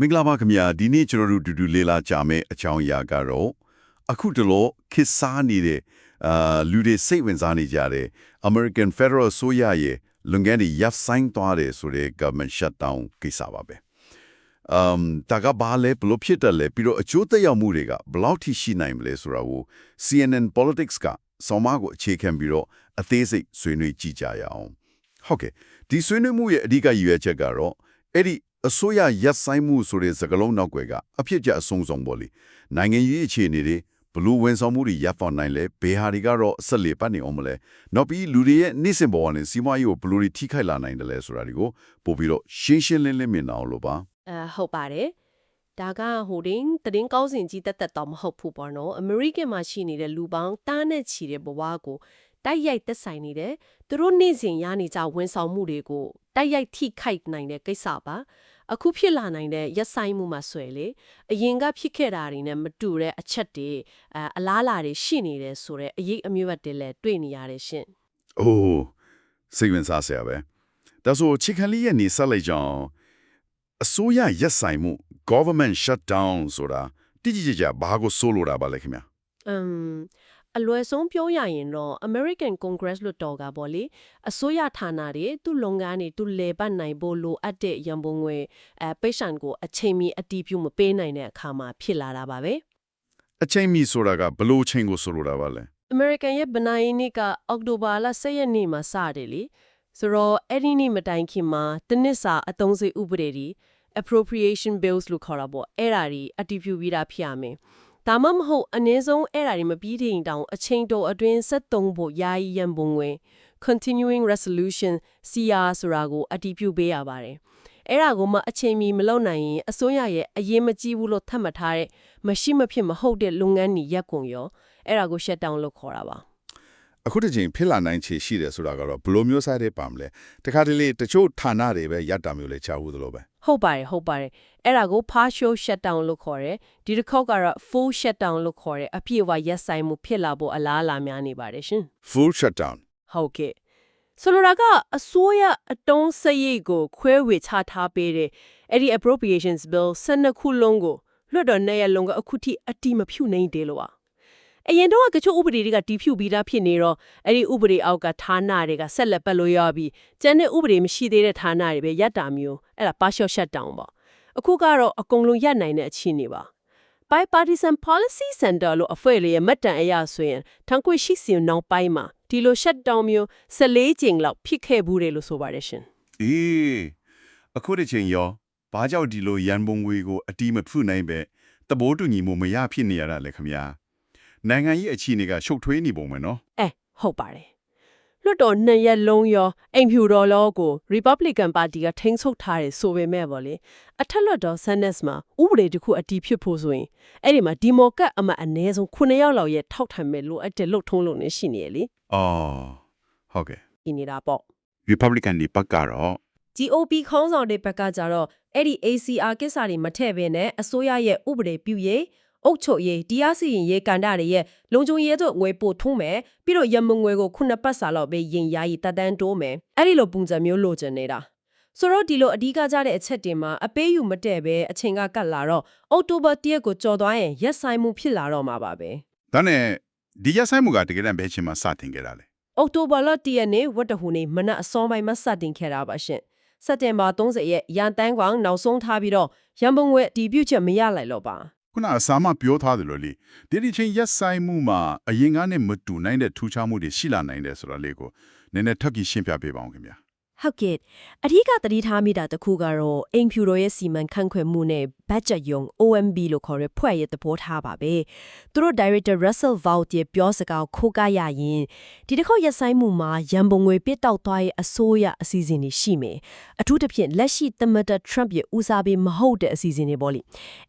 မင်္ဂလာပါခင်ဗျာဒီနေ့ကျွန်တော်တို့တူတူလေးလာကြမယ်အကြောင်းအရာကတော့အခုတလောခေတ်စားနေတဲ့အာလူတွေစိတ်ဝင်စားနေကြတဲ့ American Federal ဆိုရရဲ့လွန်ခဲ့တဲ့ရပ်ဆိုင်သွားတယ်ဆိုတဲ့ government shutdown ကိစ္စပါပဲ။ um တာကဘာလဲဘလို့ဖြစ်တယ်လဲပြီးတော့အကျိုးသက်ရောက်မှုတွေကဘယ်လောက်ထိရှိနိုင်မလဲဆိုတာကို CNN Politics ကဆောင်းမကိုအခြေခံပြီးတော့အသေးစိတ်ဆွေးနွေးကြည့်ကြရအောင်။ဟုတ်ကဲ့ဒီဆွေးနွေးမှုရဲ့အဓိကရည်ရွယ်ချက်ကတော့အဲ့ဒီ အစိုးရရက်ဆိုင်မှုဆိုတဲ့စကားလုံးနောက်ွယ်ကအဖြစ်ကြအဆုံးဆုံးပေါ့လေနိုင်ငံရေးအခြေအနေတွေဘလို့ဝန်ဆောင်မှုတွေရပ်ဖော်နိုင်လဲဘယ်ဟာတွေကတော့အဆက်လေပတ်နေအောင်မလဲနောက်ပြီးလူတွေရဲ့နေ့စဉ်ဘဝနဲ့စီးပွားရေးကိုဘလို့တွေထိခိုက်လာနိုင်တယ်လဲဆိုတာတွေကိုပို့ပြီးတော့ရှင်းရှင်းလင်းလင်းမြင်အောင်လို့ပါအဲဟုတ်ပါတယ်ဒါကဟိုတင်တရင်ကောင်းစဉ်ကြီးတက်တက်တော့မဟုတ်ဘူးပေါ့နော်အမေရိကန်မှာရှိနေတဲ့လူပေါင်းတားနဲ့ချီတဲ့ဘဝကိုတိုက်ရိုက်သက်ဆိုင်နေတယ်သူတို့နေ့စဉ်ရနေကြဝန်ဆောင်မှုတွေကိုတိုက်ရိုက်ထိခိုက်နိုင်တဲ့ကိစ္စပါ အခုဖြစ်လာနိုင်တဲ့ရက်ဆိုင်မှုမှာဆွဲလေအရင်ကဖြစ်ခဲ့တာတွေနဲ့မတူတဲ့အချက်တွေအအလားအလာတွေရှိနေတယ်ဆိုတော့အရေးအမျိုးတ်တွေလည်းတွေ့နေရတယ်ရှင်။အိုးစိတ်ဝင်စားစရာပဲ။ဒါဆိုချီကန်လီရဲ့နေဆက်လိုက်ကြအောင်အစိုးရရက်ဆိုင်မှု government shutdown ဆိုတာတိတိကျကျဘာကိုဆိုလိုတာပါလဲခင်ဗျာ။အမ် အလွယ်ဆုံးပြောရရင်တော့ American Congress လို့တော်ကပေါ့လေအစိုးရဌာနတွေသူ့လုပ်ငန်းတွေသူလေပတ်နိုင်ဖို့လိုအပ်တဲ့ရန်ပုံငွေအဲပိတ်ဆန်ကိုအချိန်မီအတီးပြုမပေးနိုင်တဲ့အခါမှာဖြစ်လာတာပါပဲ။အချိန်မီဆိုတာကဘလို့ချိန်ကိုဆိုလိုတာပါလဲ။ American ရဲ့ဗနိုင်းနေ့ကအောက်တိုဘာလ10ရက်နေ့မှာစတယ်လေ။ဆိုတော့အဲ့ဒီနေ့မတိုင်ခင်မှာတနစ်စာအသုံးစရိတ်ဥပဒေတွေ appropriation bills လို့ခေါ်တာပေါ့အဲ့ဒါတွေအတည်ပြုပြီးသားဖြစ်ရမယ်။ ဒါမှမဟုတ်အနည်းဆုံးအဲ့ဒါတွေမပြီးတဲ့တောင်အချိန်တိုအတွင်း73ဖို့ယာယီရန်ပုံငွေ continuing resolution CR ဆိုတာကိုအတည်ပြုပေးရပါတယ်။အဲ့ဒါကိုမှအချိန်မီမလုပ်နိုင်ရင်အစိုးရရဲ့အရေးမကြီးဘူးလို့သတ်မှတ်ထားတဲ့မရှိမဖြစ်မဟုတ်တဲ့လုပ်ငန်းတွေရက်ကုန်ရောအဲ့ဒါကို shut down လို့ခေါ်တာပါ။အခုတစ်ချိန်ဖြစ်လာနိုင်ချေရှိတယ်ဆိုတာကတော့ဘလို့မျိုးစားတဲ့ပါမလဲ။တခါတလေတချို့ဌာနတွေပဲရပ်တာမျိုးလေချာဘူးသလိုပဲ ဟုတ်ပါတယ်ဟုတ်ပါတယ်အဲ့ဒါကို partial shutdown လို့ခေါ်တယ်ဒီတစ်ခေါက်ကတော့ full shutdown လို့ခေါ်တယ်အပြည့်အဝရက်ဆိုင်မှုဖြစ်လာဖို့အလားအလာများနေပါတယ်ရှင်။ full shutdown ဟုတ်ကဲ့ဆိုလိုတာကအစိုးရအတုံးစရိတ်ကို ခွဲဝေချထားပေးတဲ့အဲ့ဒီ appropriations bill 12ခုလုံးကိုလွှတ်တော်နဲ့ရလုံးကအခုထိအတိမဖြူနိုင်တယ်လို့ပါ အရင်တော့ကချို့ဥပဒေတွေကတီးဖြူပြီးသားဖြစ်နေတော့အဲ့ဒီဥပဒေအောက်ကဌာနတွေကဆက်လက်ပတ်လို့ရပြီးကျန်တဲ့ဥပဒေမရှိသေးတဲ့ဌာနတွေပဲရပ်တာမျိုးအဲ့ဒါ partial shutdown ပေါ့အခုကတော့အကုန်လုံးရပ်နိုင်တဲ့အခြေအနေပါ Bipartisan Policy Center လို့အဖွဲ့လေးရဲ့မှတ်တမ်းအရဆိုရင်တန်ခွေရှိစီနောက်ပိုင်းမှာဒီလို shutdown မျိုး14ကြိမ်လောက်ဖြစ်ခဲ့ဘူးတယ်လို့ဆိုပါတယ်ရှင်။အေးအခုတစ်ချိန်ရောဘာကြောင့်ဒီလိုရန်ပုံငွေကိုအတီးမဖုနိုင်ပဲတဘိုးတူညီမှုမရဖြစ်နေရတာလဲခင်ဗျာ။ နိုင်ငံရေးအခြေအနေကရှုပ်ထွေးနေပုံပဲနော်အဲဟုတ်ပါတယ်လွတ်တော်နှစ်ရက်လုံးရောအိမ်ဖြူတော်လောကို Republican Party ကထိန်းချုပ်ထားတယ်ဆိုပေမဲ့ပေါ့လေအထက်လွတ်တော် Senate မှာဥပဒေတစ်ခုအတည်ဖြစ်ဖို့ဆိုရင်အဲ့ဒီမှာဒီမိုကတ်အမတ်အနည်းဆုံး9ယောက်လောက်ရဲ့ထောက်ထိုင်မဲ့လိုအပ်တဲ့လှုပ်ထုံးလို့နေရှိနေရလေ။အော်ဟုတ်ကဲ့ဒီနေတာပေါ့ Republican ဒီဘက်ကတော့ GOP ခေါင်းဆောင်တွေဘက်ကကြတော့အဲ့ဒီ ACR ကိစ္စတွေမထည့်ဘဲနဲ့အစိုးရရဲ့ဥပဒေပြုရေး အုပ်ချုပ်ရေးတရားစီရင်ရေးကန်တာတွေရဲ့လုံခြုံရေးတို့ငွေပို့ထုံးမယ်ပြီးတော့ရမငွေကိုခုနှစ်ပတ်စာလောက်ပဲရင်ယာယီတက်တန်းတိုးမယ်အဲ့ဒီလိုပုံစံမျိုးလိုချင်နေတာဆိုတော့ဒီလိုအဓိကကြတဲ့အချက်တွေမှာအပေးယူမတည့်ပဲအချိန်ကကတ်လာတော့အောက်တိုဘာ၁ရက်ကိုကြော်သွားရင်ရက်ဆိုင်မှုဖြစ်လာတော့မှာပါပဲဒါနဲ့ဒီရဆိုင်မှုကတကယ်တမ်းဘယ်ချိန်မှစတင်ခဲ့တာလဲအောက်တိုဘာလ၁ရက်နေ့ဝတ်တဟူနေ့မနက်အစောပိုင်းမှာစတင်ခဲ့တာပါရှင်စက်တင်ဘာ30ရက်ရန်တန်းကွန်နောက်ဆုံးထားပြီးတော့ရန်ပုံငွေအတီးပြုတ်ချက်မရလိုက်တော့ပါ ခုနအစာမပြောထားတယ်လို့လေဒီဒီချင်းရက်ဆိုင်မှုမှာအရင်ကနဲ့မတူနိုင်တဲ့ထူးခြားမှုတွေရှိလာနိုင်တယ်ဆိုတာလေးကိုနည်းနည်းထပ်ပြီးရှင်းပြပေးပါအောင်ခင်ဗျာ ဟုတ်ကဲ့အဓိကသတိထားမိတာတစ်ခုကတော့အိမ်ဖြူတော်ရဲ့စီမံခန့်ခွဲမှုနဲ့ budget ယုံ OMB လို့ခေါ်တဲ့ဖွဲ့ရဲ့သဘောထားပါပဲသူတို့ director Russell Vought ရဲ့ပြောစကားကိုခိုးကားရရင်ဒီတစ်ခေါက်ရက်ဆိုင်မှုမှာရန်ပုံငွေပစ်တောက်သွားရဲ့အစိုးရအစီအစဉ်တွေရှိမယ်အထူးသဖြင့်လက်ရှိသမ္မတ Trump ရဲ့ဦးစားပေးမဟုတ်တဲ့အစီအစဉ်တွေပေါ့လေ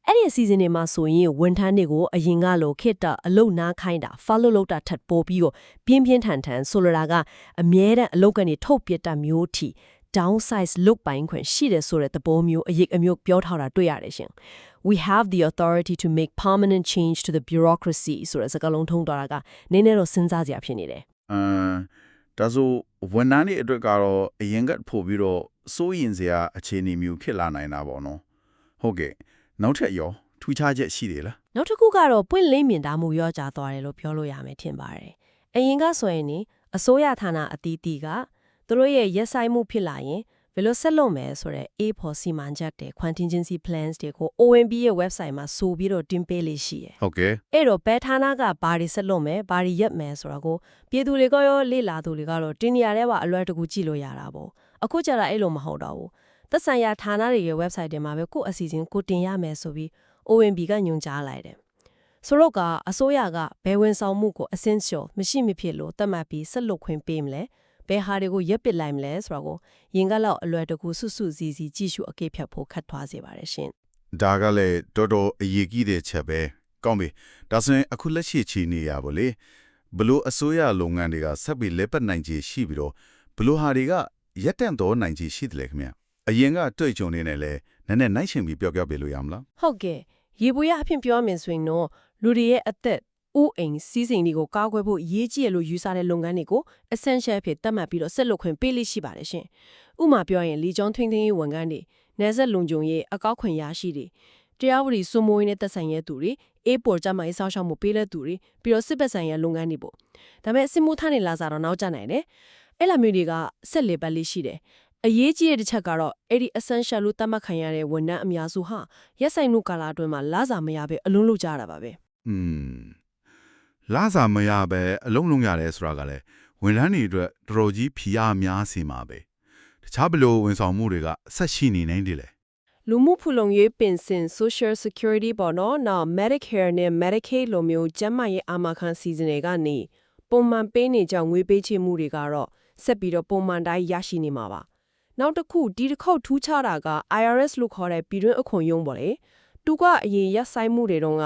အဲ့ဒီအစီအစဉ်တွေမှာဆိုရင်ဝန်ထမ်းတွေကိုအရင်ကလိုခေတ္တအလုတ်နားခိုင်းတာ follow လုပ်တာထပ်ပို့ပြီးတော့ပြင်းပြင်းထန်ထန်ဆိုလိုတာကအမြဲတမ်းအလုတ်ကနေထုတ်ပြစ်တာမျိုးထိ downsize look ပိုင်းခွင့်ရှိတယ်ဆိုတဲ့သဘောမျိုးအရေးအမျိုးပြောထားတာတွေ့ရတယ်ရှင် We have the authority to make permanent change to the bureaucracy ဆိုတဲ့စကားလုံးထုံးသွားတာကနည်းနည်းတော့စဉ်းစားစရာဖြစ်နေတယ်အမ်ဒါဆိုဝန်ထမ်းတွေအတွက်ကတော့အရင်ကပို့ပြီးတော့စိုးရင်စရာအခြေအနေမျိုးဖြစ်လာနိုင်တာပေါ့နော်ဟုတ်ကဲ့နောက်ထပ်ရောထူးခြားချက်ရှိသေးလားနောက်တစ်ခုကတော့ပွင့်လင်းမြင်တာမှုရောကြသွားတယ်လို့ပြောလို့ရမယ်ထင်ပါတယ်။အရင်ကဆိုရင်နေအစိုးရဌာနအသီးသီးက သူတို့ရဲ့ရက်ဆိုင်မှုဖြစ်လာရင်ဘယ်လိုဆက်လုပ်မယ်ဆိုတော့ A for စီမံချက်တွေ contingency plans တွေကို OMB ရဲ့ website မှာဆိုပြီးတော့တင်ပေးလေးရှိရယ်ဟုတ်ကဲ့။အဲ့တော့ဘယ်ဌာနကဘာတွေဆက်လုပ်မယ်ဘာတွေရက်မယ်ဆိုတော့ကိုပြည်သူတွေကရောလေ့လာသူတွေကတော့တင်နေရတဲ့ကအလွယ်တကူကြည့်လို့ရတာပေါ့။အခုကျတော့အဲ့လိုမဟုတ်တော့ဘူး။သက်ဆိုင်ရာဌာနတွေရဲ့ website တွေမှာပဲကိုယ့်အစီအစဉ်ကိုတင်ရမယ်ဆိုပြီး OMB ကညွှန်ကြားလိုက်တယ်။ဆိုတော့ကအစိုးရကဘယ်ဝန်ဆောင်မှုကို essential မရှိမဖြစ်လို့သတ်မှတ်ပြီးဆက်လုပ်ခွင့်ပေးမလဲ ဘယ်ဟာတွေကိုရက်ပစ်လိုက်မလဲဆိုတော့ကိုရင်ကလောက်အလွယ်တကူစွတ်စွတ်စီစီကြည့်ရှုအကေဖြတ်ဖို့ခတ်သွားစေပါတယ်ရှင်ဒါကလည်းတော်တော်အရေးကြီးတဲ့ချက်ပဲကောင်းပြီဒါဆိုရင်အခုလက်ရှိချီနေရပါလေဘလို့အစိုးရလုပ်ငန်းတွေကဆက်ပြီးလက်ပတ်နိုင်ခြေရှိပြီးတော့ဘလို့ဟာတွေကရက်တန့်တော်နိုင်ခြေရှိတယ်လေခင်ဗျအရင်ကတွေ့ကြုံနေတယ်လေနည်းနည်းနိုင်ရှင်ပြီးပြောပြောပြလို့ရမလားဟုတ်ကဲ့ရေပွေရအဖြစ်ပြောရမယ်ဆိုရင်တော့လူတွေရဲ့အသက် ဥအိမ်စီးစိမ်တွေကိုကာကွယ်ဖို့အရေးကြီးရလို့ယူဆတဲ့လုပ်ငန်းတွေကို essential ဖြစ်သတ်မှတ်ပြီးတော့ဆက်လုပ်ခွင့်ပေးလိရှိပါတယ်ရှင်ဥပမာပြောရင်လီဂျွန်ထင်းထင်းရေးဝန်ထမ်းတွေနယ်စပ်လုံခြုံရေးအကောက်ခွင့်ရရှိတွေတရားဝတီစုမိုးရေးနဲ့သက်ဆိုင်ရသူတွေအေးပေါ်ကြမှာရေးဆောက်ရှောက်မှုပေးတဲ့သူတွေပြီးတော့စစ်ပတ်ဆိုင်ရာလုပ်ငန်းတွေပေါ့ဒါပေမဲ့စစ်မှုထမ်းတွေလာစားတော့နောက်ကျနိုင်တယ်အဲ့လိုမျိုးတွေကဆက်လေပတ်လေးရှိတယ်အရေးကြီးတဲ့တစ်ချက်ကတော့အဲ့ဒီ essential လို့သတ်မှတ်ခံရတဲ့ဝန်ထမ်းအများစုဟာရက်ဆိုင်မှုကာလအတွင်းမှာလစာမရဘဲအလုံးလုံးကြတာပါပဲอืม လာစာမရပဲအလုံးလုံးရတယ်ဆိုတာကလည်းဝန်ထမ်းတွေအတွက်တော်တော်ကြီးဖိအားများစီမှာပဲတခြားဘလို့ဝန်ဆောင်မှုတွေကဆက်ရှိနေနိုင်တယ်လေလူမှုဖူလုံရေးပင်စင် Social Security ပေါ့နော်နောက် Medicare နဲ့ Medicaid လိုမျိုးကျန်းမာရေးအာမခံစီစဉ်တွေကနေပုံမှန်ပေးနေကြငွေပေးချေမှုတွေကတော့ဆက်ပြီးတော့ပုံမှန်တိုင်းရရှိနေမှာပါနောက်တစ်ခုဒီတစ်ခေါက်ထူးခြားတာက IRS လို့ခေါ်တဲ့ပြည်တွင်းအခွန်ရုံးပေါ့လေသူကအရင်ရက်ဆိုင်မှုတွေတုန်းက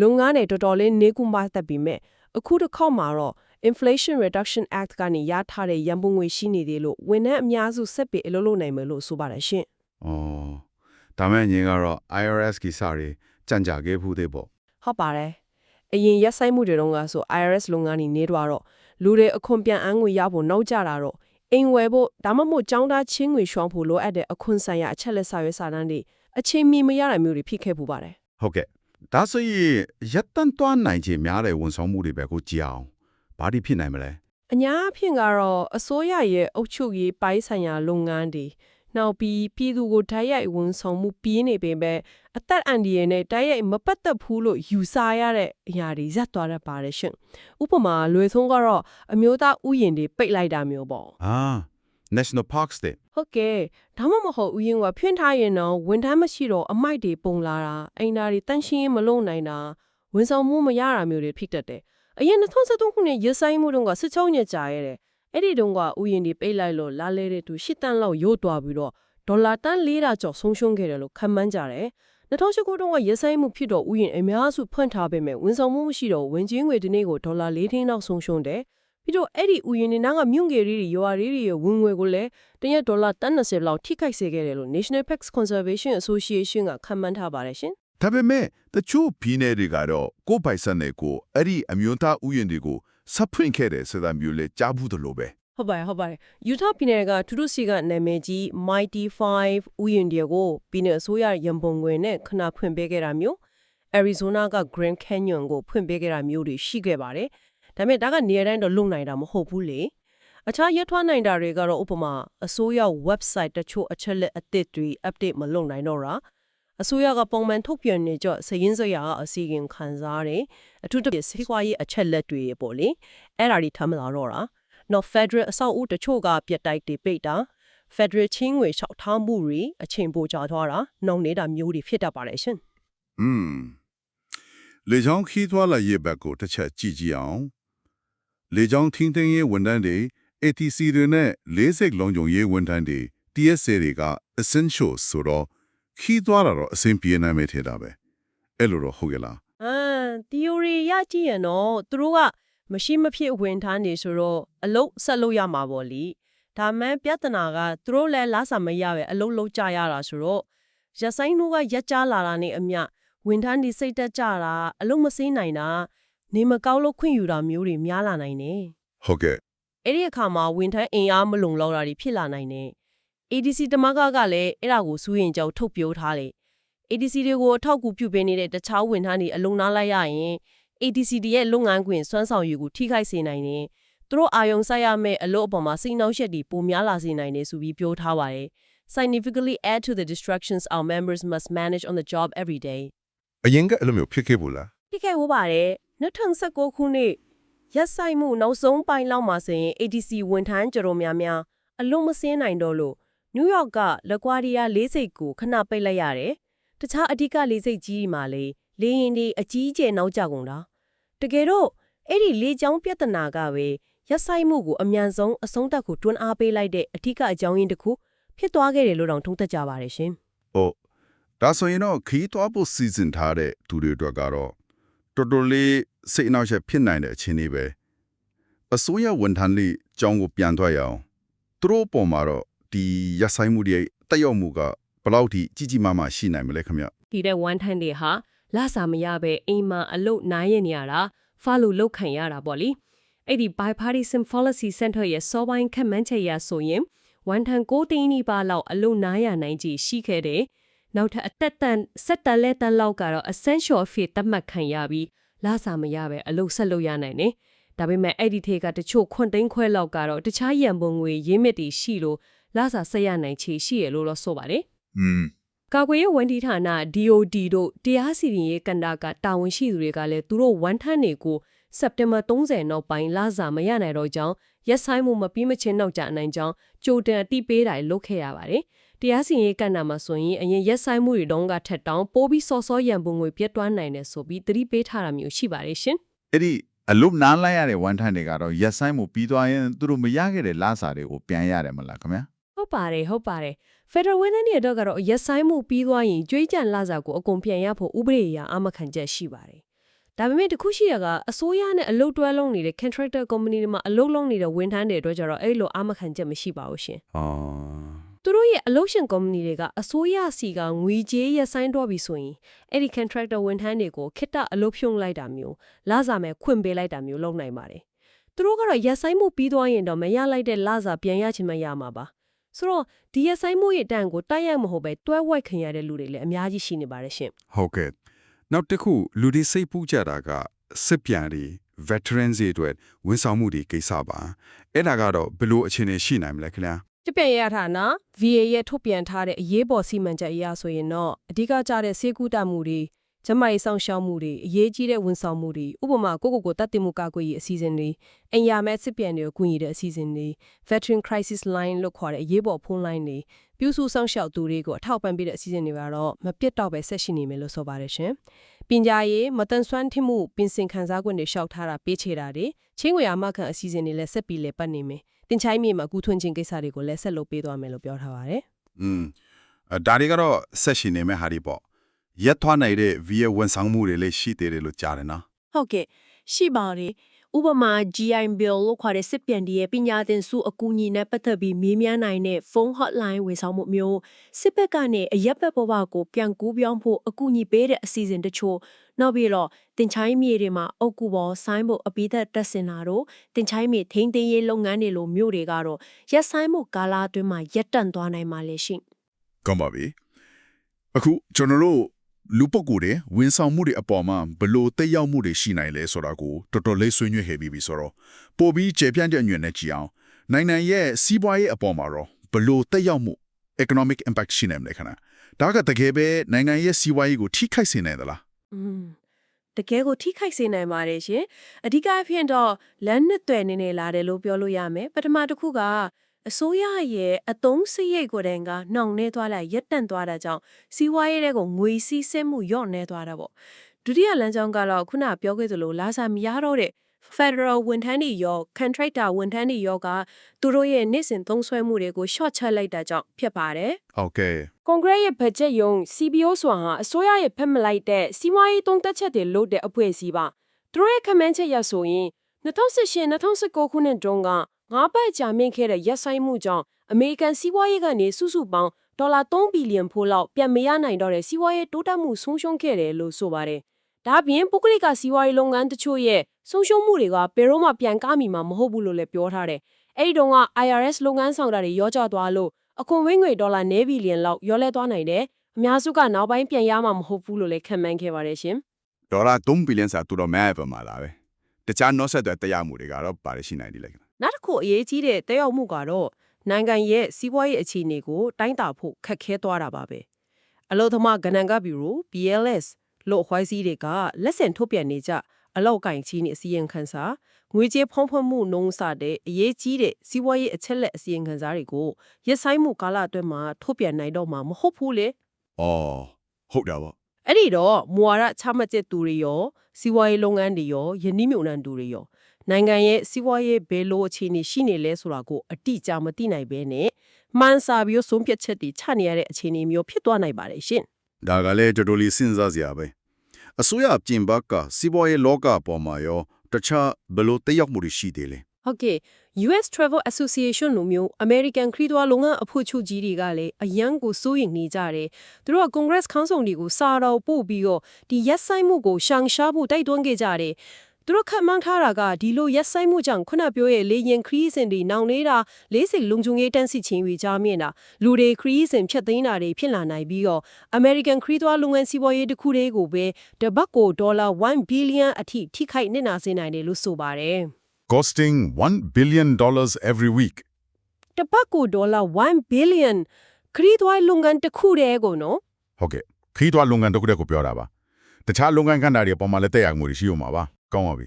လုပ်ငန်းတွေတော်တော်လေးနေကူမသက်ပြီးမဲ့အခုတစ်ခေါက်မှာတော့ Inflation Reduction Act ကနေရထားတဲ့ရန်ပုံငွေရှိနေသေးလို့ဝန်ထမ်းအများစုဆက်ပြီးအလုပ်လုပ်နိုင်မယ်လို့ဆိုပါတယ်ရှင်။အော်ဒါမဲ့ညီကတော့ IRS ကိစ္စတွေကြံ့ကြာခဲ့ဘူးသေးပေါ့ဟုတ်ပါတယ်အရင်ရက်ဆိုင်မှုတွေတုန်းကဆို IRS လုပ်ငန်းကြီးနေတော့တော့လူတွေအခွန်ပြန်အန်းငွေရဖို့နောက်ကျတာတော့အိမ်ဝယ်ဖို့ဒါမှမဟုတ်ចောင်းသားချင်းငွေရှောင်းဖို့လိုအပ်တဲ့အခွန်ဆိုင်ရာအချက်လက်စာရွက်စာတမ်းတွေအချိန်မီမရတာမျိုးတွေဖြစ်ခဲ့ပူပါတယ်။ဟုတ်ကဲ့ ဒါဆိုရင်ရက်တန်တွန်းနိုင်ခြင်းများတဲ့ဝန်ဆောင်မှုတွေပဲကိုကြည့်အောင်။ဘာဒီဖြစ်နိုင်မလဲအညာအဖြစ်ကတော့အစိုးရရဲ့အုပ်ချုပ်ရေးပိုင်းဆိုင်ရာလုပ်ငန်းတွေနောက်ပြီးပြည်သူကိုတိုက်ရိုက်ဝန်ဆောင်မှုပြင်းနေပေမဲ့အသက်အန္တရာယ်နဲ့တိုက်ရိုက်မပတ်သက်ဘူးလို့ယူဆရတဲ့အရာတွေရပ်သွားတတ်ပါတယ်ရှင်ဥပမာလွယ်ဆုံးကတော့အမျိုးသားဥယျာဉ်တွေပိတ်လိုက်တာမျိုးပေါ့။အာ National Parks တဲ့ဟုတ်ကဲ့ဒါမှမဟုတ်ဥယျာဉ်ကဖွင့်ထားရင်တော့ဝန်ထမ်းမရှိတော့အမိုက်တွေပုံလာတာအိမ်သားတွေတန့်ရှင်းရေးမလုပ်နိုင်တာဝန်ဆောင်မှုမရတာမျိုးတွေဖြစ်တတ်တယ်အရင်2023ခုနှစ်ရဆိုင်မှုတုန်းက16ညကြာရဲတယ်အဲ့ဒီတုန်းကဥယျာဉ်တွေပိတ်လိုက်လို့လာလဲတဲ့သူ10တန်းလောက်ရို့သွားပြီးတော့ဒေါ်လာတန်း400ကျော်ဆုံးရှုံးခဲ့တယ်လို့ခန့်မှန်းကြတယ်2019ခုတုန်းကရဆိုင်မှုဖြစ်တော့ဥယျာဉ်အများစုဖွင့်ထားပေမဲ့ဝန်ဆောင်မှုမရှိတော့ဝင်ချင်းငွေဒီနေ့ကိုဒေါ်လာ4ထင်းလောက်ဆုံးရှုံးတယ် ပြီးတော့အဲ့ဒီဥယျာဉ်တွေနားကမြုံငယ်လေးတွေရွာလေးတွေရဲ့ဝင်ငွေကိုလည်းတရက်ဒေါ်လာ30လောက်ထိခိုက်စေခဲ့တယ်လို့ National Parks Conservation Association ကခန့်မှန်းထားပါတယ်ရှင်ဒါပေမဲ့တချို့ပြည်နယ်တွေကတော့ကိုယ်ပိုင်စံနဲ့ကိုအဲ့ဒီအမျိုးသားဥယျာဉ်တွေကိုစပ်ဖွင့်ခဲ့တယ်ဆိုတာမျိုးလဲကြားဘူးသလိုပဲ။ဟုတ်ပါတယ်ဟုတ်ပါတယ်။ Utah ပြည်နယ်ကထူးထူးစီကနာမည်ကြီး Mighty 5ဥယျာဉ်တွေကိုပြည်နယ်အစိုးရရန်ပုံငွေနဲ့ခဏဖွင့်ပေးခဲ့တာမျိုး Arizona က Grand Canyon ကိုဖွင့်ပေးခဲ့တာမျိုးတွေရှိခဲ့ပါတယ်။ ဒါပေမဲ့ဒါကနေရာတိုင်းတော့လုံနိုင်တာမဟုတ်ဘူးလေ။အခြားရထွားနိုင်တာတွေကတော့ဥပမာအစိုးရ website တချို့အချက်လက်အသစ်တွေ update မလုပ်နိုင်တော့တာအစိုးရကပုံမှန်ထုတ်ပြန်နေကြစရင်စရာအစီအရင်ခံစားတယ်အထူးသဖြင့်စေခွာရေးအချက်လက်တွေပေါ့လေအဲ့ဒါတွေထမ်းမလာတော့တာနော် Federal အဆောက်အဦတချို့ကပြက်တိုက်တွေပိတ်တာ Federal ချင်းငွေလျှောက်ထားမှုတွေအချိန်ပိုကြာသွားတာနှောင့်နေတာမျိုးတွေဖြစ်တတ်ပါတယ်ရှင်อืมလေချောင်းခီးသွားလာရေးဘက်ကိုတစ်ချက်ကြည့်ကြည့်အောင် လေချောင်းထင်းထင်းရေးဝန်ထမ်းတွေ ATC တွေနဲ့လေးစိတ်လုံးကြုံရေးဝန်ထမ်းတွေ TSA တွေက essential ဆိုတော့ခီးသွားတာတော့အဆင်ပြေနိုင်မယ်ထင်တာပဲအဲ့လိုတော့ဟုတ်ကဲ့လားအမ် theory ရကြည့်ရင်တော့သူတို့ကမရှိမဖြစ်ဝင်ထားနေဆိုတော့အလုတ်ဆက်လို့ရမှာပေါ့လीဒါမှန်ပြဿနာကသူတို့လည်းလာစာမရပဲအလုတ်လုံးကြရတာဆိုတော့ရဆိုင်တို့ကရက်ကြလာတာနဲ့အမျှဝင်ထမ်းဒီစိတ်တက်ကြတာအလုတ်မစင်းနိုင်တာ နေမကောက်လို့ခွင့်ယူတာမျိုးတွေများလာနိုင်တယ်ဟုတ်ကဲ့အဲ့ဒီအခါမှာဝင်ထမ်းအင်အားမလုံလောက်တာတွေဖြစ်လာနိုင်တယ် ADC တမကကလည်းအဲ့ဒါကိုစူးရင်ကြောက်ထုတ်ပြောထားတယ် ADC တွေကိုအထောက်အကူပြုပေးနေတဲ့တခြားဝန်ထမ်းတွေအလုံနာလိုက်ရရင် ADC တွေရဲ့လုပ်ငန်းခွင်စွမ်းဆောင်ရည်ကိုထိခိုက်စေနိုင်တယ်။သူတို့အာယုံဆိုင်ရမယ့်အလို့အပေါ်မှာစိတ်နှောက်ယှက်တွေပိုများလာစေနိုင်တယ်ဆိုပြီးပြောထားပါတယ်။ significantly add to the distractions our members must manage on the job every day. အရင်ကအဲ့လိုမျိုးဖြစ်ခဲ့ဘူးလားဖြစ်ခဲ့ဟုတ်ပါတယ် 2019ခုနှစ်ရက်ဆိုင်မှုနောက်ဆုံးပိုင်းလောက်မှာဆိုရင် ADC ဝန်ထမ်းကြတော်များများအလုံးမစင်းနိုင်တော့လို့နယူးယောက်ကလကွာဒီယာလေးစိတ်ကိုခဏပိတ်လိုက်ရတယ်။တခြားအဓိကလေးစိတ်ကြီးတွေမှာလေလေရင်ဒီအကြီးကျယ်နောက်ကျကုန်တာ။တကယ်တော့အဲ့ဒီလေချောင်းပြဿနာကပဲရက်ဆိုင်မှုကိုအမြန်ဆုံးအဆုံးသတ်ကိုတွန်းအားပေးလိုက်တဲ့အဓိကအကြောင်းရင်းတစ်ခုဖြစ်သွားခဲ့တယ်လို့တောင်ထုံးသက်ကြပါတယ်ရှင်။ဟုတ်ဒါဆိုရင်တော့ခီးသွားဖို့စီစဉ်ထားတဲ့သူတွေအတွက်ကတော့ တော်တော်လေးစိတ်အနှောက်အယှက်ဖြစ်နိုင်တဲ့အခြေအနေပဲအစိုးရဝန်ထမ်းလေးကြောင်းကိုပြန်ထွက်ရအောင်သူတို့ပုံမှာတော့ဒီရဆိုင်မှုတွေတက်ရောက်မှုကဘယ်လောက်ထိကြီးကြီးမားမားရှိနိုင်မလဲခင်ဗျဒီတဲ့ဝန်ထမ်းတွေဟာလစာမရပဲအိမ်မှာအလုပ်နိုင်ရနေရတာဖာလို့လောက်ခံရတာပေါ့လေအဲ့ဒီ bipartisan policy center ရဲ့စောပိုင်းခန့်မှန်းချက်ရဆိုရင်ဝန်ထမ်းကိုသိန်းနီးပါးလောက်အလုပ်နိုင်ရနိုင်ကြီးရှိခဲ့တယ် နောက်ထပ်အသက်တန်ဆက်တန်လဲတန်လောက်ကတော့ essential အဖြစ်သတ်မှတ်ခံရပြီးလစာမရပဲအလုပ်ဆက်လုပ်ရနိုင်တယ်ဒါပေမဲ့အဲ့ဒီထေကတချို့ခွန်သိန်းခွဲလောက်ကတော့တခြားရန်ပုံငွေရင်းမြစ်တွေရှိလို့လစာဆက်ရနိုင်ချေရှိရလို့တော့ဆိုပါတယ်อืมကာကွယ်ရေးဝန်ကြီးဌာန DOD တို့တရားစီရင်ရေးကဏ္ဍကတာဝန်ရှိသူတွေကလည်းသူတို့ဝန်ထမ်းတွေကိုစက်တင်ဘာ30နောက်ပိုင်းလစာမရနိုင်တော့ကြောင်းရက်ဆိုင်မှုမပြီးမချင်းနောက်ကျနိုင်ကြောင်းကြိုတင်အတိပေးတိုင်းလုပ်ခဲ့ရပါတယ်။ တရားစီရင်ရေးကဏ္ဍမှာဆိုရင်အရင်ရက်ဆိုင်မှုတွေတုန်းကထက်တောင်ပိုးပြီးစောစောရံပုံငွေပြတ်တွန်းနိုင်တယ်ဆိုပြီးသတိပေးထားတာမျိုးရှိပါတယ်ရှင်အဲ့ဒီအလုပ်နားလိုက်ရတဲ့ဝန်ထမ်းတွေကတော့ရက်ဆိုင်မှုပြီးသွားရင်သူတို့မရခဲ့တဲ့လစာတွေကိုပြန်ရတယ်မလားခင်ဗျာ။ဟုတ်ပါတယ်ဟုတ်ပါတယ်။ Federal ဝန်ထမ်းတွေအတွက်ကတော့ရက်ဆိုင်မှုပြီးသွားရင်ကြွေးကြံလစာကိုအကုန်ပြန်ရဖို့ဥပဒေအရအမခံချက်ရှိပါတယ်။ဒါပေမဲ့တစ်ခုရှိရကအစိုးရနဲ့အလုပ်တွဲလုပ်နေတဲ့ contractor company တွေမှာအလုပ်လုပ်နေတဲ့ဝန်ထမ်းတွေအတွက်ကျတော့အဲ့လိုအမခံချက်မရှိပါဘူးရှင်အော်။ သူတို့ရဲ့အလုပ်ရှင် company တွေကအစိုးရစီကငွေကြေးရက်ဆိုင်တော့ပြီဆိုရင်အဲ့ဒီ contractor ဝန်ထမ်းတွေကိုခိတ္တအလုပ်ဖြုံလိုက်တာမျိုးလစာမဲ့ခွင့်ပေးလိုက်တာမျိုးလုပ်နိုင်ပါတယ်။သူတို့ကတော့ရက်ဆိုင်မှုပြီးသွားရင်တော့မရလိုက်တဲ့လစာပြန်ရချင်မှရမှာပါ။ဆိုတော့ဒီရက်ဆိုင်မှုရဲ့အတန်ကိုတိုက်ရိုက်မဟုတ်ပဲတွဲဝက်ခင်ရတဲ့လူတွေလည်းအများကြီးရှိနေပါတယ်ရှင်ဟုတ်ကဲ့နောက်တစ်ခုလူတွေစိတ်ပူကြတာကစစ်ပြန်တွေ veterans တွေအတွက်ဝန်ဆောင်မှုတွေကိစ္စပါအဲ့ဒါကတော့ဘယ်လိုအခြေအနေရှိနိုင်မလဲခင်ဗျာ တပြည့်ရထားနာ VA ရဲ့ထုတ်ပြန်ထားတဲ့အရေးပေါ်စီမံချက်အရဆိုရင်တော့အဓိကကျတဲ့စေကူတာမှုတွေကျန်းမရေးဆောင်ရှောက်မှုတွေအရေးကြီးတဲ့ဝန်ဆောင်မှုတွေဥပမာကိုကိုကိုတတ်တင်မှုကာကွယ်ရေးအစီအစဉ်တွေအင်ယာမဲ့စစ်ပြန်တွေကိုကူညီတဲ့အစီအစဉ်တွေ Veteran Crisis Line လို့ခေါ်တဲ့အရေးပေါ်ဖုန်းလိုင်းတွေပြုစုဆောင်ရှောက်သူတွေကိုအထောက်ပံ့ပေးတဲ့အစီအစဉ်တွေကတော့မပြတ်တော့ပဲဆက်ရှိနေမယ်လို့ဆိုပါတယ်ရှင်ပညာရေးမတန်ဆွမ်းထိမှုပင်စင်ခံစား권တွေရှောက်ထားတာပေးချေတာတွေချင်းဝေအမခံအစီအစဉ်တွေလည်းဆက်ပြီးလေပတ်နေမယ် တင်ချိုင်းမြေမှာကူထွန်းခြင်းကိစ္စတွေကိုလည်းဆက်လုပ်ပေးသွားမယ်လို့ပြောထားပါတယ်อืมအဲဒါတွေကတော့ဆက်ရှိနေမဲ့ဟာတွေပေါ့ရက်ထွားနိုင်တဲ့ via ဝန်ဆောင်မှုတွေလည်းရှိသေးတယ်လို့ကြားတယ်နော်ဟုတ်ကဲ့ရှိပါတယ် ဥပမာ GI bill လို့ခေါ်တဲ့စစ်ပြန်ဒီရဲ့ပညာသင်စုအကူအညီနဲ့ပတ်သက်ပြီးမေးမြန်းနိုင်တဲ့ဖုန်း hotline ဝန်ဆောင်မှုမျိုးစစ်ဘက်ကနေအရက်ဘက်ဘဝကိုပြန်ကူးပြောင်းဖို့အကူအညီပေးတဲ့အစီအစဉ်တချို့နောက်ပြီးတော့တင်ချိုင်းမြေတွေမှာအုတ်ကူပေါ်ဆိုင်းဖို့အပိသက်တက်စင်လာတော့တင်ချိုင်းမြေထိန်းသိမ်းရေးလုပ်ငန်းတွေလိုမျိုးတွေကတော့ရက်ဆိုင်မှုကာလာအတွင်းမှာရက်တန့်သွားနိုင်ပါလေရှင်ကောင်းပါပြီအခုကျွန်တော်တို့ လူပုဂ္ဂိုလ်တွေဝန်ဆောင်မှုတွေအပေါ်မှာဘလို့တက်ရောက်မှုတွေရှိနိုင်လဲဆိုတာကိုတော်တော်လေးဆွေးနွေးခဲ့ပြီးပြီဆိုတော့ပို့ပြီးကျေပြန့်တဲ့ညွန့်နဲ့ကြည့်အောင်နိုင်ငံရဲ့စီးပွားရေးအပေါ်မှာတော့ဘလို့တက်ရောက်မှု economic impact ရှိနိုင်မလဲခဏဒါကတကယ်ပဲနိုင်ငံရဲ့စီးပွားရေးကိုထိခိုက်စေနိုင်သလားอืมတကယ်ကိုထိခိုက်စေနိုင်ပါတယ်ရှင်အဓိကအဖြစ်တော့လမ်းနှစ်သွယ်နေနေလာတယ်လို့ပြောလို့ရမယ်ပထမတစ်ခုက အစိုးရရဲ့အသုံးစရိတ်ကိုယ်တိုင်ကနှောင့်နှဲသွားလိုက်ရက်တန့်သွားတာကြောင့်စီးပွားရေးတွေကိုငွေစီးဆင်းမှုညော့နှဲသွားတာပေါ့ဒုတိယလမ်းကြောင်းကတော့ခုနပြောခဲ့သလိုလာစာမရတော့တဲ့ Federal ဝန်ထမ်းတွေရော contractor ဝန်ထမ်းတွေရောကသူတို့ရဲ့နေ့စဉ်သုံးစွဲမှုတွေကို short ချလိုက်တာကြောင့်ဖြစ်ပါတယ်ဟုတ်ကဲ့ကွန်ဂရက်ရဲ့ဘတ်ဂျက်ယုံ CBO ဆိုတာဟာအစိုးရရဲ့ဖက်မလိုက်တဲ့စီးပွားရေးသုံးသက်ချက်တွေလုပ်တဲ့အဖွဲ့အစည်းပါသူတို့ရဲ့ခန့်မှန်းချက်ရဆိုရင်2018-2019ခုနှစ်တုန်းက ငါးပတ်ကြာမြင့်ခဲ့တဲ့ရက်ဆိုင်မှုကြောင့်အမေရိကန်စီးပွားရေးကနေစုစုပေါင်းဒေါ်လာ3ဘီလီယံဖိုးလောက်ပြန်မရနိုင်တော့တဲ့စီးပွားရေးတိုးတက်မှုဆုံးရှုံးခဲ့တယ်လို့ဆိုပါတယ်ဒါ့အပြင်ပုဂ္ဂလိကစီးပွားရေးလုပ်ငန်းတချို့ရဲ့ဆုံးရှုံးမှုတွေကဘယ်တော့မှပြန်ကားမီမှာမဟုတ်ဘူးလို့လည်းပြောထားတယ်အဲ့ဒီတုန်းက IRS လုပ်ငန်းဆောင်တာတွေရောကျသွားလို့အခွန်ဝင်းငွေဒေါ်လာ9ဘီလီယံလောက်ရောလဲသွားနိုင်တယ်အများစုကနောက်ပိုင်းပြန်ရမှာမဟုတ်ဘူးလို့လည်းခံမှန်းခဲ့ပါတယ်ရှင်ဒေါ်လာ3ဘီလီယံစာတူတော့မဲပဲမှာလားပဲတခြားနောက်ဆက်တွဲတရားမှုတွေကတော့ပါရရှိနိုင်တယ်လေ နောက်တစ်ခုအရေးကြီးတဲ့တက်ရောက်မှုကတော့နိုင်ငံရဲ့စီးပွားရေးအခြေအနေကိုတိုင်းတာဖို့ခက်ခဲသွားတာပါပဲအလို့သမားကဏ္ဍကဘီရို BLS လို့အခွိုင်းစည်းတွေကလက်ဆင့်ထုတ်ပြန်နေကြအလောက်ကင်ချီနေအစီရင်ခံစာငွေကြေးဖုံးဖွမှုနှုံးစတဲ့အရေးကြီးတဲ့စီးပွားရေးအချက်လက်အစီရင်ခံစာတွေကိုရက်ဆိုင်မှုကာလအတွင်းမှာထုတ်ပြန်နိုင်တော့မှာမဟုတ်ဘူးလေ။အော်ဟုတ်တာပေါ့အဲ့ဒီတော့မူဝါဒချမှတ်ချက်သူတွေရောစီးပွားရေးလုပ်ငန်းတွေရောယင်းနှိမ့်ညွန်နှံသူတွေရော နိုင်ငံရဲ့စီးပွားရေးဘယ်လိုအခြေအနေရှိနေလဲဆိုတာကိုအတိအကျမသိနိုင်ဘဲနဲ့မှန်စာပြီးဆုံးဖြတ်ချက်တွေချနေရတဲ့အခြေအနေမျိုးဖြစ်သွားနိုင်ပါတယ်ရှင်။ဒါကလည်းတော်တော်လေးစဉ်းစားစရာပဲ။အစိုးရပြင်ပကစီးပွားရေးလောကအပေါ်မှာရောတခြားဘယ်လိုတက်ရောက်မှုတွေရှိသေးလဲဟုတ်ကဲ့ US Travel Association လိုမျိုး American ခရီးသွားလုပ်ငန်းအဖွဲ့ချုပ်ကြီးတွေကလည်းအရန်ကိုစိုးရိမ်နေကြတယ်သူတို့က Congress ခေါင်းဆောင်တွေကိုစာတော်ပို့ပြီးတော့ဒီရက်ဆိုင်မှုကိုရှောင်ရှားဖို့တိုက်တွန်းခဲ့ကြတယ် သူတို့ခန့်မှန်းထားတာကဒီလိုရက်ဆိုင်မှုကြောင့်ခုနပြောရဲ့လေရင်ခရီးစဉ်တွေနောင်နေတာလေးစိတ်လုံခြုံရေးတန်းစီချင်းတွေကြားမြင်တာလူတွေခရီးစဉ်ဖြတ်သိမ်းတာတွေဖြစ်လာနိုင်ပြီးတော့ American ခရီးသွားလုပ်ငန်းစီးပွားရေးတစ်ခုတည်းကိုပဲတပတ်ကိုဒေါ်လာ1 billion အထိထိခိုက်နစ်နာစေနိုင်တယ်လို့ဆိုပါတယ် costing 1 billion dollars every week တပတ်ကိုဒေါ်လာ1 billion ခရီးသွားလုပ်ငန်းတစ်ခုတည်းကိုနော်ဟုတ်ကဲ့ခရီးသွားလုပ်ငန်းတစ်ခုတည်းကိုပြောတာပါတခြားလုပ်ငန်းကဏ္ဍတွေအပေါ်မှာလည်းတက်ရောက်မှုတွေရှိရမှာပါ ကောင်းပါပြီ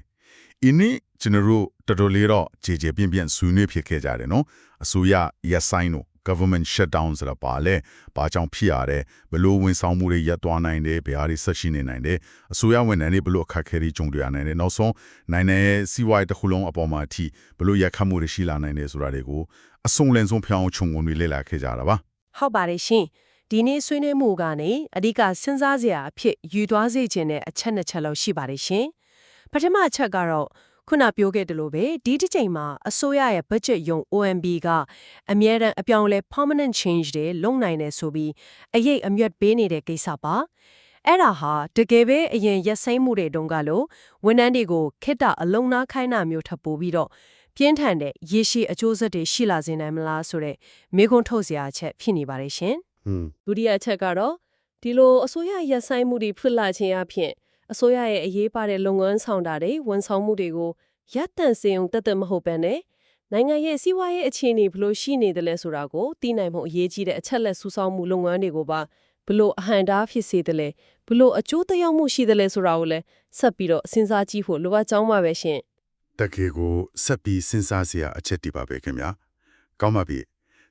အင်းนี่ကျွန်တော်တို့တော်တော်လေးတော့ခြေခြေပြင်းပြင်းဆွေးနွေးဖြစ်ခဲ့ကြတယ်နော်အစိုးရရက်ဆိုင်တို့ government shutdown ဆိုတာပါလေဘာကြောင့်ဖြစ်ရတယ်ဘလို့ဝန်ဆောင်မှုတွေရပ်သွားနိုင်တယ်ဘယ်ဟာတွေဆက်ရှိနေနိုင်တယ်အစိုးရဝန်ထမ်းတွေဘလို့အခက်အခဲတွေကြုံတွေ့ရနိုင်တယ်နောက်ဆုံးနိုင်ငံရဲ့စီးပွားရေးတစ်ခုလုံးအပေါ်မှာအထိဘလို့ရက်ခတ်မှုတွေရှိလာနိုင်တယ်ဆိုတာတွေကိုအစုံလင်ဆုံးဖျောင်းခြုံငုံတွေလေ့လာခဲ့ကြတာပါဟုတ်ပါတယ်ရှင်ဒီနေ့ဆွေးနွေးမှုကနေအဓိကစဉ်းစားစရာအဖြစ်ယူသွားစေခြင်းတဲ့အချက်နှစ်ချက်လောက်ရှိပါတယ်ရှင် ပထမအချက်ကတော့ခုနပြောခဲ့တယ်လို့ပဲဒီတစ်ချိန်မှာအစိုးရရဲ့ budget ယုံ OMB ကအမြဲတမ်းအပြောင်းလဲ permanent change တွေလုပ်နိုင်တယ်ဆိုပြီးအရေးအမြတ်ပေးနေတဲ့ကိစ္စပါအဲ့ဒါဟာတကယ်ပဲအရင်ရက်ဆိုင်မှုတွေတုန်းကလို့ဝန်ထမ်းတွေကိုခိတ္တအလုံးနာခိုင်းတာမျိုးထပ်ပို့ပြီးတော့ပြင်းထန်တဲ့ရေရှည်အကျိုးဆက်တွေရှိလာစေနိုင်မလားဆိုတဲ့မေးခွန်းထုတ်စရာအချက်ဖြစ်နေပါတယ်ရှင်ဟွန်းဒုတိယအချက်ကတော့ဒီလိုအစိုးရရက်ဆိုင်မှုတွေဖြစ်လာခြင်းအပြင် အစိုးရရဲ့အရေးပါတဲ့လုပ်ငန်းဆောင်တာတွေဝန်ဆောင်မှုတွေကိုရပ်တန့်စေုံတက်တက်မဟုတ်ဘဲနဲ့နိုင်ငံရဲ့စီးပွားရေးအခြေအနေဘယ်လိုရှိနေတယ်လဲဆိုတာကိုသိနိုင်မှုအရေးကြီးတဲ့အချက်လက်ဆူဆောင်းမှုလုပ်ငန်းတွေကိုပါဘယ်လိုအဟန့်တားဖြစ်စေတယ်လဲဘယ်လိုအကျိုးသက်ရောက်မှုရှိတယ်လဲဆိုတာကိုလည်းဆက်ပြီးတော့စဉ်းစားကြည့်ဖို့လိုအပ်ကြောင်းပါပဲရှင်တကယ်ကိုဆက်ပြီးစဉ်းစားစရာအချက်ဒီပါပဲခင်ဗျာကောင်းပါပြီ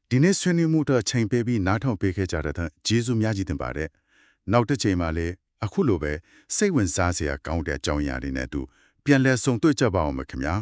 ဒီနေ့ဆွေးနွေးမှုတော့ချိန်ပေးပြီးနားထောင်ပေးခဲ့ကြတဲ့အတွက်ကျေးဇူးများကြီးတင်ပါတယ်နောက်တစ်ချိန်မှာလည်း အခုလိုပဲစိတ်ဝင်စားစရာကောင်းတဲ့အကြောင်းအရာတွေနဲ့အတူပြန်လည်ဆုံတွေ့ကြပါအောင်မခင်ဗျာ